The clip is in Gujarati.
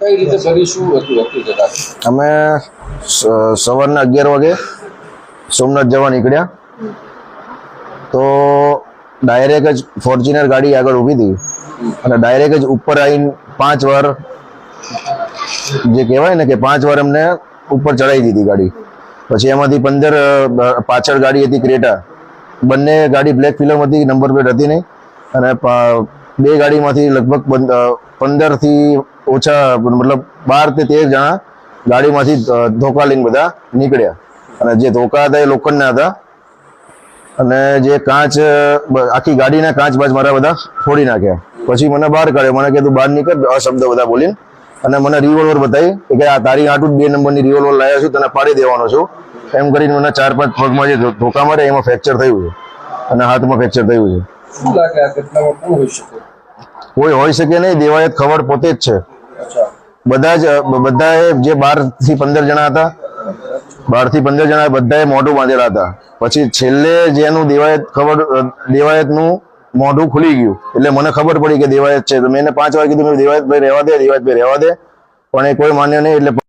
કઈ રીતે કરી હતું અમે સવારના અગિયાર વાગે સોમનાથ જવા નીકળ્યા. તો ડાયરેક્ટ જ ફોર્ચ્યુનર ગાડી આગળ ઊભી હતી. અને ડાયરેક્ટ જ ઉપર આવીને પાંચ વાર જે કહેવાય ને કે પાંચ વાર અમને ઉપર ચડાવી દીધી ગાડી. પછી એમાંથી પંદર પાછળ ગાડી હતી ક્રેટા. બંને ગાડી બ્લેક ફિલ્મ હતી નંબર પ્લેટ હતી નહીં. અને બે ગાડીમાંથી લગભગ પંદ- પંદરથી ઓછા, મતલબ બાર તે તેર જણા ગાડીમાંથી ધોકા લઈને બધા નીકળ્યા. અને જે ધોકા હતા એ લોખંડના હતા. અને જે કાચ આખી ગાડીના કાચ બાચ મારા બધા ફોડી નાખ્યા. પછી મને બહાર કાઢ્યો. મને કીધું, બહાર નીકળ. શબ્દ બધા બોલીને. અને મને રિવોલ્વર બતાવી કે આ તારી આટું બે નંબરની રિવોલ્વર લાવ્યા છું. તને પાડી દેવાનો છું. એમ કરીને મને ચાર પાંચ પગમાં જે ધોકા મારે એમાં ફ્રેક્ચર થયું છે. અને હાથમાં ફ્રેક્ચર થયું છે. કોઈ હોઈ શકે નહીં દેવાયત ખબર પોતે જ છે. બધા જ બધાએ જે બારથી પંદર જણા હતા બારથી પંદર જણા બધાએ મોઢું બાંધેલા હતા. પછી છેલ્લે જેનું દેવાયત ખબર દેવાયતનું મોઢું ખુલી ગયું. એટલે મને ખબર પડી કે દેવાયત છે. તો મેં પાંચ વાર કીધું દેવાયત ભાઈ રહેવા દે દેવાયત ભાઈ રહેવા દે. પણ એ કોઈ માન્ય નહીં એટલે